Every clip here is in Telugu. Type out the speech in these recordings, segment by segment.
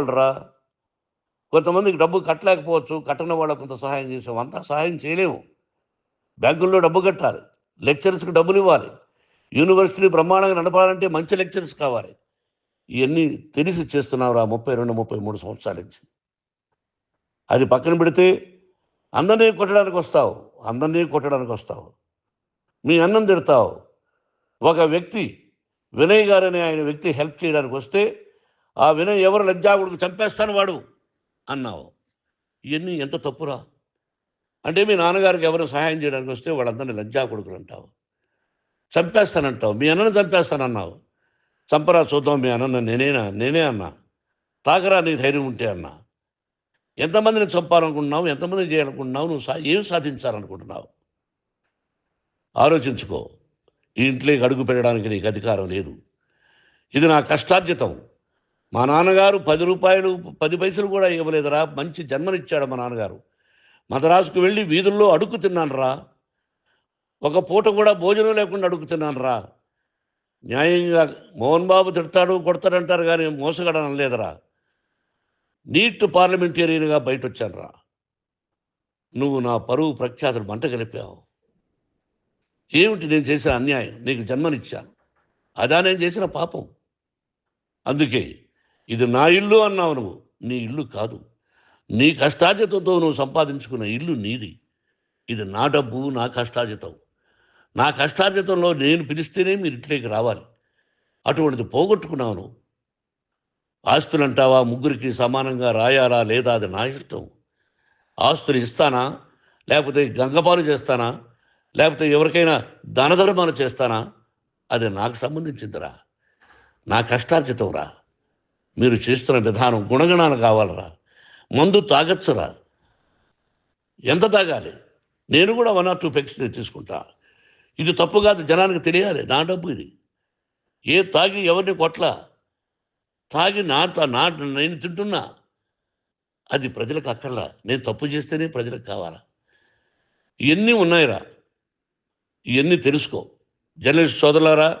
రా కొంతమందికి డబ్బు కట్టలేకపోవచ్చు కట్టని వాళ్ళకు కొంత సహాయం చేసాం అంతా సహాయం చేయలేము. బ్యాంకుల్లో డబ్బు కట్టాలి. లెక్చరర్స్కి డబ్బులు ఇవ్వాలి యూనివర్సిటీ బ్రహ్మాండంగా నడపాలంటే మంచి లెక్చరర్స్ కావాలి. ఇవన్నీ తెలిసి చేస్తున్నాం రా ముప్పై రెండు ముప్పై మూడు సంవత్సరాల నుంచి. అది పక్కన పెడితే అందరినీ కొట్టడానికి వస్తావు అందరినీ కొట్టడానికి వస్తావు. మీ అన్నం తిడతావు. ఒక వ్యక్తి వినయ్ గారనే ఆయన వ్యక్తి హెల్ప్ చేయడానికి వస్తే ఆ వినయం ఎవరు లజ్జాగుడికి చంపేస్తాను వాడు అన్నావు. ఇవన్నీ ఎంత తప్పురా? అంటే మీ నాన్నగారికి ఎవరు సహాయం చేయడానికి వస్తే వాళ్ళందరినీ లజ్జా కొడుకులు అంటావు. చంపేస్తానంటావు. మీ అన్నను చంపేస్తానన్నావు. చంపరా చూద్దాం మీ అన్న నేనేనా? నేనే అన్నా. తాకరా నీ ధైర్యం ఉంటే అన్నా. ఎంతమందిని చంపాలనుకుంటున్నావు? ఎంతమందిని చేయాలనుకుంటున్నావు? నువ్వు సా ఏం సాధించాలనుకుంటున్నావు? ఆలోచించుకో. ఈ ఇంట్లోకి అడుగు పెట్టడానికి నీకు అధికారం లేదు. ఇది నా కష్టార్జితం. మా నాన్నగారు పది రూపాయలు పది పైసలు కూడా ఇవ్వలేదురా మంచి జన్మనిచ్చాడు మా నాన్నగారు. మద్రాసుకు వెళ్ళి వీధుల్లో అడుగు తిన్నాను రా ఒక పూట కూడా భోజనం లేకుండా అడుగు తిన్నాను రా న్యాయంగా మోహన్ బాబు తిడతాడు కొడతాడంటారు కానీ మోసగడం లేదురా నీట్ పార్లమెంటేరియన్గా బయట వచ్చాను రా నువ్వు నా పరువు ప్రఖ్యాతులు మంట కలిపావు. ఏమిటి నేను చేసిన అన్యాయం? నీకు జన్మనిచ్చాను. అదా నేను చేసిన పాపం. అందుకే ఇది నా ఇల్లు అన్నావు నువ్వు. నీ ఇల్లు కాదు. నీ కష్టార్జితంతో నువ్వు సంపాదించుకున్న ఇల్లు నీది. ఇది నా డబ్బు నా కష్టార్జితం. నా కష్టార్జితంలో నేను పిలిస్తేనే మీరు ఇంట్లోకి రావాలి. అటువంటిది పోగొట్టుకున్నావు ఆస్తులు అంటావా ముగ్గురికి సమానంగా రాయాలా లేదా? అది నా ఇష్టం. ఆస్తులు ఇస్తానా? లేకపోతే గంగపాలు చేస్తానా? లేకపోతే ఎవరికైనా దానధర్మాలు చేస్తానా? అది నాకు సంబంధించిందిరా. నా కష్టార్జితం రా మీరు చేస్తున్న విధానం గుణగణాలు కావాలరా. మందు తాగచ్చురా. ఎంత తాగాలి? నేను కూడా వన్ ఆర్ టూ పెక్స్ తీసుకుంటా. ఇది తప్పు కాదు జనానికి తెలియాలి నా డబ్బు ఇది. ఏ తాగి ఎవరిని కొట్ల? తాగి నా నా నేను తింటున్నా. అది ప్రజలకు అక్కర్లా. నేను తప్పు చేస్తేనే ప్రజలకు కావాలా? ఇవన్నీ ఉన్నాయిరా. ఇవన్నీ తెలుసుకో. జర్నలిస్ట్ సోదరులారా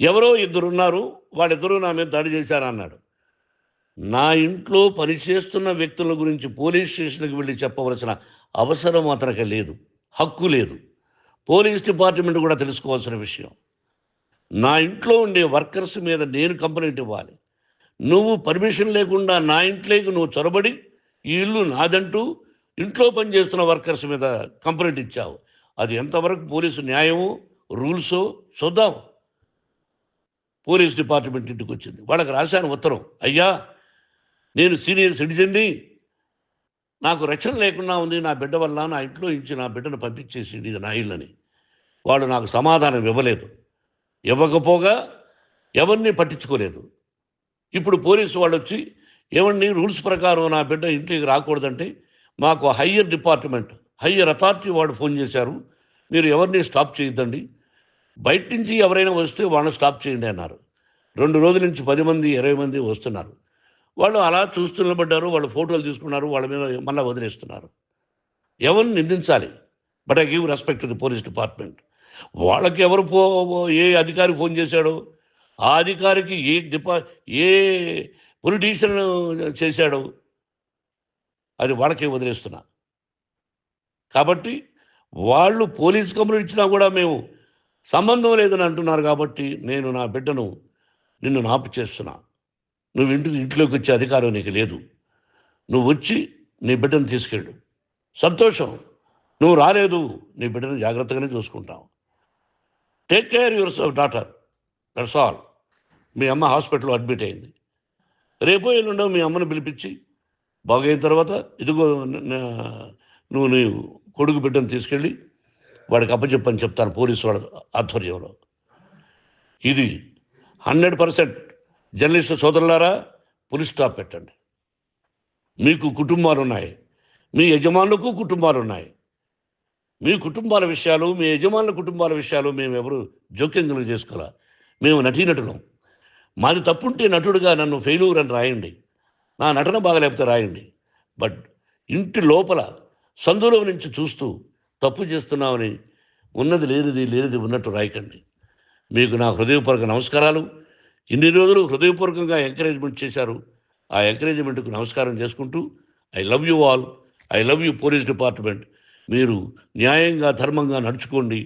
ఎవరో ఇద్దరున్నారు వాళ్ళిద్దరూ నా మీద దాడి చేశారన్నాడు. నా ఇంట్లో పనిచేస్తున్న వ్యక్తుల గురించి పోలీస్ స్టేషన్కి వెళ్ళి చెప్పవలసిన అవసరం అతనికి లేదు హక్కు లేదు. పోలీస్ డిపార్ట్మెంట్ కూడా తెలుసుకోవాల్సిన విషయం. నా ఇంట్లో ఉండే వర్కర్స్ మీద నేను కంప్లైంట్ ఇవ్వాలి. నువ్వు పర్మిషన్ లేకుండా నా ఇంట్లోకి నువ్వు చొరబడి ఈ ఇల్లు నాదంటూ ఇంట్లో పనిచేస్తున్న వర్కర్స్ మీద కంప్లైంట్ ఇచ్చావు. అది ఎంతవరకు పోలీసు న్యాయమో రూల్సో చూద్దాము పోలీస్ డిపార్ట్మెంట్ ఇంటికి వచ్చింది. వాళ్ళకి రాశాను ఉత్తరం. అయ్యా నేను సీనియర్ సిటిజన్ని నాకు రక్షణ లేకుండా ఉంది నా బిడ్డ వల్ల నా ఇంట్లో ఇచ్చి నా బిడ్డను పంపించేసి ఇది నా ఇల్లని వాళ్ళు నాకు సమాధానం ఇవ్వలేదు. ఇవ్వకపోగా ఎవరిని పట్టించుకోలేదు. ఇప్పుడు పోలీసు వాళ్ళు వచ్చి ఏమండి రూల్స్ ప్రకారం నా బిడ్డ ఇంటికి రాకూడదంటే మాకు హయ్యర్ డిపార్ట్మెంట్ హయ్యర్ అథారిటీ వాళ్ళు ఫోన్ చేశారు. మీరు ఎవరిని స్టాప్ చేయొద్దండి. బయట నుంచి ఎవరైనా వస్తే వాళ్ళని స్టాప్ చేయండి అన్నారు. రెండు రోజుల నుంచి పది మంది ఇరవై మంది వస్తున్నారు. వాళ్ళు అలా చూస్తూ నిలబడ్డారు వాళ్ళు ఫోటోలు తీసుకున్నారు వాళ్ళ మీద మళ్ళీ వదిలేస్తున్నారు. ఎవరిని నిందించాలి? But I give respect to the police department. వాళ్ళకి ఎవరు పో ఏ అధికారి ఫోన్ చేశాడో? ఆ అధికారికి ఏ డిపా ఏ పొలిటీషియన్ చేశాడో? అది వాళ్ళకే వదిలేస్తున్నా. కాబట్టి వాళ్ళు పోలీస్ కంప్లైంట్ ఇచ్చినా కూడా మేము సంబంధం లేదని అంటున్నారు కాబట్టి నేను నా బిడ్డను నిన్ను నాపు చేస్తున్నా. నువ్వు ఇంటికి ఇంట్లోకి వచ్చే అధికారం నీకు లేదు. నువ్వు వచ్చి నీ బిడ్డను తీసుకెళ్ళు. సంతోషం. నువ్వు రాలేదు నీ బిడ్డను జాగ్రత్తగానే చూసుకుంటావు. Take care yourself daughter that's all మీ అమ్మ హాస్పిటల్లో అడ్మిట్ అయింది. రేపో ఎల్లుండో మీ అమ్మను పిలిపించి బాగైన తర్వాత ఇదిగో నువ్వు నీ కొడుకు బిడ్డను తీసుకెళ్ళి వాడికి అప్పచెప్పని చెప్తాను పోలీసు వాళ్ళ ఆధ్వర్యంలో. ఇది హండ్రెడ్ పర్సెంట్ జర్నలిస్ట్ సోదరులారా పులి స్టాప్ పెట్టండి. మీకు కుటుంబాలు ఉన్నాయి మీ యజమానులకు కుటుంబాలు ఉన్నాయి మీ కుటుంబాల విషయాలు మీ యజమానుల కుటుంబాల విషయాలు మేము ఎవరు జోక్యం కలుగు చేసుకోవాలా? మేము నటీనటులం. మాది తప్పుంటే నటుడుగా నన్ను ఫెయిల్యూర్ అని రాయండి. నా నటన బాగలేకపోతే రాయండి. బట్ ఇంటి లోపల సందులో నుంచి చూస్తూ తప్పు చేస్తున్నామని ఉన్నది లేనిది లేనిది ఉన్నట్టు రాయకండి. మీకు నా హృదయపూర్వక నమస్కారాలు. ఇన్ని రోజులు హృదయపూర్వకంగా ఎంకరేజ్మెంట్ చేశారు. ఆ ఎంకరేజ్మెంట్కు నమస్కారం చేసుకుంటూ I love you all I love you police department. మీరు న్యాయంగా ధర్మంగా నడుచుకోండి.